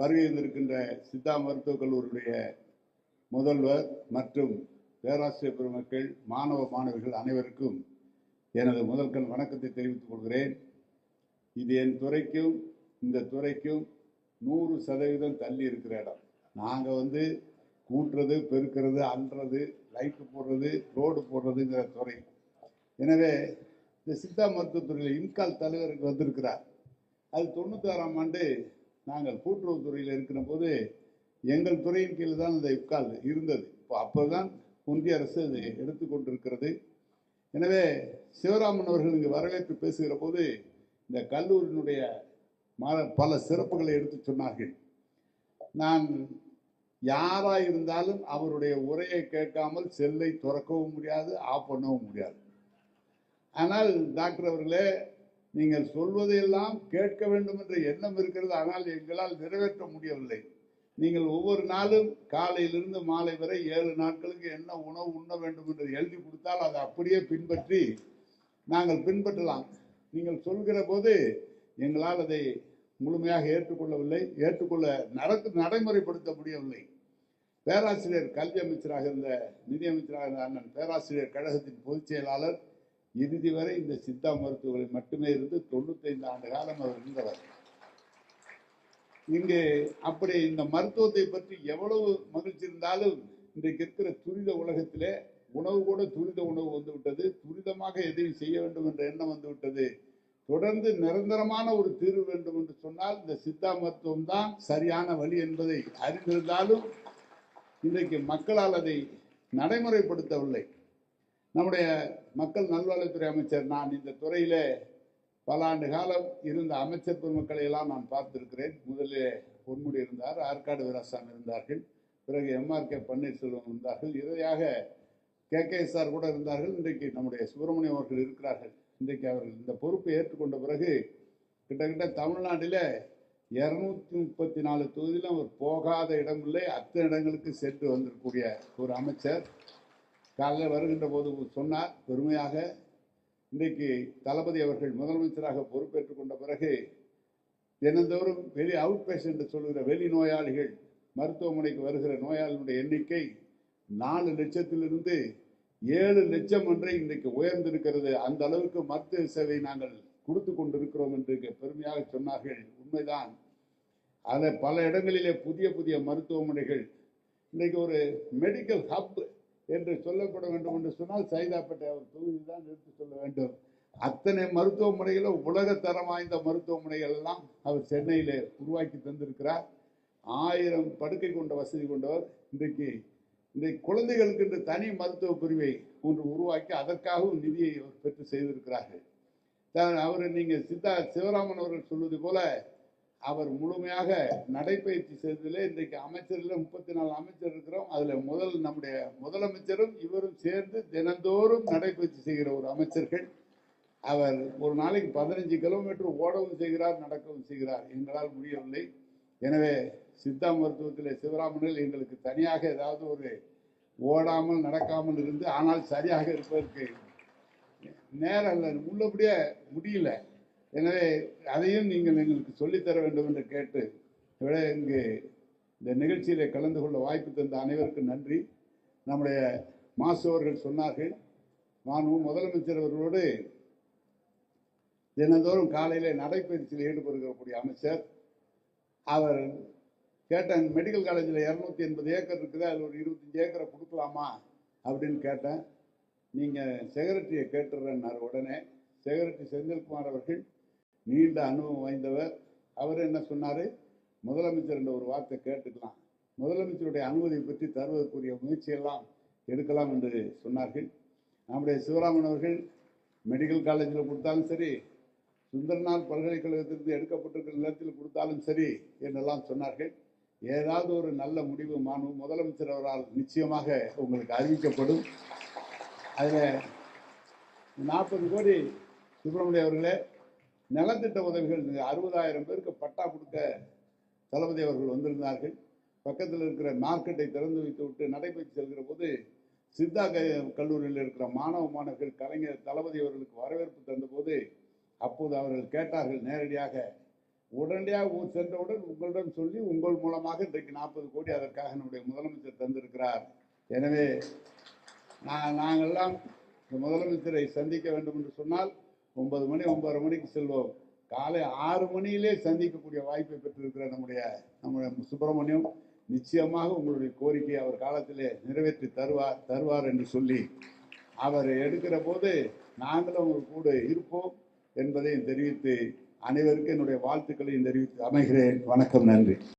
வருகை இருக்கின்ற சித்தா மருத்துவக் கல்லூரியுடைய முதல்வர் மற்றும் பேராசிரியர் பெருமக்கள் மாணவ மாணவிகள் அனைவருக்கும் எனது முதல்கண் வணக்கத்தை தெரிவித்துக் கொள்கிறேன். இது என் துறைக்கும் இந்த துறைக்கும் நூறு சதவீதம் தள்ளி இருக்கிற இடம். நாங்கள் வந்து கூட்டுறது பெருக்கிறது அன்றது லைட்டு போடுறது ரோடு போடுறதுங்கிற துறை. எனவே இந்த சித்தா மருத்துவத்துறையில் இன்கால் தலைவருக்கு வந்திருக்கிறார். அது தொண்ணூத்தாறாம் ஆண்டு நாங்கள் கூட்டுறவுத்துறையில் இருக்கிற போது எங்கள் துறையின் கீழ் தான் இந்த இப்கால் இருந்தது. இப்போ அப்போ தான் ஒன்றிய அரசு அதை எடுத்துக்கொண்டிருக்கிறது எனவே சிவராமன் அவர்கள் இங்கு வரவேற்று பேசுகிற போது இந்த கல்லூரியினுடைய பல சிறப்புகளை எடுத்து சொன்னார்கள். நான் யாரா இருந்தாலும் அவருடைய உரையை கேட்காமல் செல்லை துறக்கவும் முடியாது ஆஃப் பண்ணவும் முடியாது. ஆனால் டாக்டர் அவர்களே நீங்கள் சொல்வதையெல்லாம் கேட்க வேண்டும் என்ற எண்ணம் இருக்கிறது. ஆனால் எங்களால் நிறைவேற்ற முடியவில்லை. நீங்கள் ஒவ்வொரு நாளும் காலையிலிருந்து மாலை வரை ஏழு நாட்களுக்கு என்ன உணவு உண்ண வேண்டும் என்று எழுதி கொடுத்தால் அதை அப்படியே பின்பற்றி நாங்கள் பின்பற்றலாம். நீங்கள் சொல்கிற போது எங்களால் அதை முழுமையாக ஏற்றுக்கொள்ளவில்லை ஏற்றுக்கொள்ள நடக்கு நடைமுறைப்படுத்த முடியவில்லை. பேராசிரியர் கல்வி அமைச்சராக இருந்த நிதி அமைச்சராக இருந்த அண்ணன் பேராசிரியர் கழகத்தின் பொதுச் செயலாளர் இறுதி வரை இந்த சித்தா மருத்துவர்களில் மட்டுமே இருந்து தொண்ணூத்தைந்து ஆண்டு காலம் அவர் இருந்தவர். இங்கு அப்படி இந்த மருத்துவத்தை பற்றி எவ்வளவு மகிழ்ச்சி இருந்தாலும் இன்றைக்கு இருக்கிற துரித உலகத்திலே உணவு கூட துரித உணவு வந்து விட்டது துரிதமாக எதையும் செய்ய வேண்டும் என்ற எண்ணம் வந்து விட்டது தொடர்ந்து நிரந்தரமான ஒரு தீர்வு வேண்டும் என்று சொன்னால் இந்த சித்தா மருத்துவம் தான் சரியான வழி என்பதை அறிந்திருந்தாலும் இன்றைக்கு மக்களால் அதை நடைமுறைப்படுத்தவில்லை. நம்முடைய மக்கள் நல்வாழ்வுத்துறை அமைச்சர் நான் இந்த துறையிலே பல ஆண்டு காலம் இருந்த அமைச்சர் பெருமக்களை எல்லாம் நான் பார்த்திருக்கிறேன். முதலில் பொன்முடி இருந்தார் ஆற்காடு வீராசாமி இருந்தார்கள் பிறகு எம்ஆர் கே பன்னீர்செல்வம் இருந்தார்கள் இறுதியாக கே கே சார் கூட இருந்தார்கள். இன்றைக்கு நம்முடைய சுப்பிரமணியம் அவர்கள் இருக்கிறார்கள். இன்றைக்கு அவர்கள் இந்த பொறுப்பை ஏற்றுக்கொண்ட பிறகு கிட்டத்தட்ட தமிழ்நாட்டில் இரநூத்தி முப்பத்தி நாலு தொகுதியிலும் அவர் போகாத இடமில்லை. அத்தனை இடங்களுக்கு சென்று வந்திருக்கக்கூடிய ஒரு அமைச்சர். காலையில் வருகின்ற போது சொன்னார் பெருமையாக இன்றைக்கு தளபதி அவர்கள் முதலமைச்சராக பொறுப்பேற்றுக் கொண்ட பிறகு தினந்தோறும் வெளி அவுட் பேஷண்ட் சொல்கிற வெளி நோயாளிகள் மருத்துவமனைக்கு வருகிற நோயாளிகளுடைய எண்ணிக்கை நாலு லட்சத்திலிருந்து ஏழு லட்சம் ஒன்றை இன்றைக்கு உயர்ந்திருக்கிறது. அந்த அளவுக்கு மருத்துவ சேவை நாங்கள் கொடுத்து கொண்டிருக்கிறோம் என்று பெருமையாக சொன்னார்கள். உண்மைதான். அதை பல இடங்களிலே புதிய புதிய மருத்துவமனைகள் இன்றைக்கு ஒரு மெடிக்கல் ஹப் என்று சொல்லப்பட வேண்டும் என்று சொன்னால் சைதாப்பேட்டை அவர் தொகுதி தான் எடுத்து சொல்ல வேண்டும். அத்தனை மருத்துவமனைகளும் உலகத்தரம் வாய்ந்த மருத்துவமனைகள் எல்லாம் அவர் சென்னையில் உருவாக்கி தந்திருக்கிறார். ஆயிரம் படுக்கை கொண்ட வசதி கொண்டவர். இன்றைக்கு இன்றைக்கு குழந்தைகளுக்கு என்று தனி மருத்துவ பிரிவை ஒன்று உருவாக்கி அதற்காகவும் நிதியை அவர் பெற்று செய்திருக்கிறார்கள். தான் அவர் நீங்கள் சித்தா சிவராமன் அவர்கள் சொல்வது போல அவர் முழுமையாக நடைபயிற்சி செய்ததிலே இன்றைக்கு அமைச்சரில் முப்பத்தி நாலு அமைச்சர் இருக்கிறோம். அதில் முதல் நம்முடைய முதலமைச்சரும் இவரும் சேர்ந்து தினந்தோறும் நடைபயிற்சி செய்கிற ஒரு அமைச்சர்கள். அவர் ஒரு நாளைக்கு பதினஞ்சு கிலோமீட்டர் ஓடவும் செய்கிறார் நடக்கவும் செய்கிறார். எங்களால் முடியவில்லை. எனவே சித்தா மருத்துவத்தில் சிவராமனில் எங்களுக்கு தனியாக ஏதாவது ஒரு ஓடாமல் நடக்காமல் இருந்து ஆனால் சரியாக இருப்பதற்கு நேரம் இல்லை உள்ளபடியே முடியல. எனவே அதையும் நீங்கள் எங்களுக்கு சொல்லித்தர வேண்டும் என்று கேட்டு விட இங்கு இந்த நிகழ்ச்சியில் கலந்து கொள்ள வாய்ப்பு தந்த அனைவருக்கும் நன்றி. நம்முடைய மாசு அவர்கள் சொன்னார்கள் நான் முதலமைச்சர் அவர்களோடு தினந்தோறும் காலையில் நடைப்பயிற்சியில் ஈடுபடுகிறக்கூடிய அமைச்சர். அவர் கேட்டேன் மெடிக்கல் காலேஜில் இரநூத்தி எண்பது ஏக்கர் இருக்குது அதில் ஒரு இருபத்தஞ்சி ஏக்கரை கொடுக்கலாமா அப்படின்னு கேட்டேன். நீங்கள் செக்ரட்டரியை கேட்டுடுறேன்னார் உடனே. செக்ரட்டரி செந்தில்குமார் அவர்கள் நீண்ட அனுபவம் வாய்ந்தவர். அவர் என்ன சொன்னார்? முதலமைச்சர் என்ற ஒரு வார்த்தை கேட்டுக்கலாம். முதலமைச்சருடைய அனுமதியை பற்றி தருவதற்குரிய முயற்சியெல்லாம் எடுக்கலாம் என்று சொன்னார்கள். நம்முடைய சிவராமன் அவர்கள் மெடிக்கல் காலேஜில் கொடுத்தாலும் சரி சுந்தரநாள் பல்கலைக்கழகத்திலிருந்து எடுக்கப்பட்டிருக்கிற நிலத்தில் கொடுத்தாலும் சரி என்றெல்லாம் சொன்னார்கள். ஏதாவது ஒரு நல்ல முடிவு மாண்பு முதலமைச்சர் அவரால் நிச்சயமாக உங்களுக்கு அறிவிக்கப்படும். அதில் நாற்பது கோடி சுப்பிரமணிய அவர்களே நலத்திட்ட உதவிகள் அறுபதாயிரம் பேருக்கு பட்டா கொடுக்க தளபதி அவர்கள் வந்திருந்தார்கள். பக்கத்தில் இருக்கிற மார்க்கெட்டை திறந்து வைத்து விட்டு நடைபெற்று செல்கிற போது சித்தா க- கல்லூரியில் இருக்கிற மாணவ மாணவர்கள் கலைஞர் தளபதி அவர்களுக்கு வரவேற்பு தந்தபோது அப்போது அவர்கள் கேட்டார்கள் நேரடியாக உடனடியாக ஊர் சென்றவுடன் உங்களிடம் சொல்லி உங்கள் மூலமாக இன்றைக்கு நாற்பது கோடி அதற்காக நம்முடைய முதலமைச்சர் தந்திருக்கிறார். எனவே நான் நாங்கள்லாம் இந்த முதலமைச்சரை சந்திக்க வேண்டும் என்று சொன்னால் ஒன்பது மணி ஒன்பது மணிக்கு செல்வோம். காலை ஆறு மணியிலே சந்திக்கக்கூடிய வாய்ப்பை பெற்றிருக்கிற நம்முடைய நம்முடைய சுப்பிரமணியம் நிச்சயமாக உங்களுடைய கோரிக்கையை அவர் காலத்திலே நிறைவேற்றி தருவார் தருவார் என்று சொல்லி அவர் எடுக்கிற போது நாங்களும் உங்கள் கூட இருப்போம் என்பதையும் தெரிவித்து அனைவருக்கும் என்னுடைய வாழ்த்துக்களையும் தெரிவித்து அமைகிறேன். வணக்கம் நன்றி.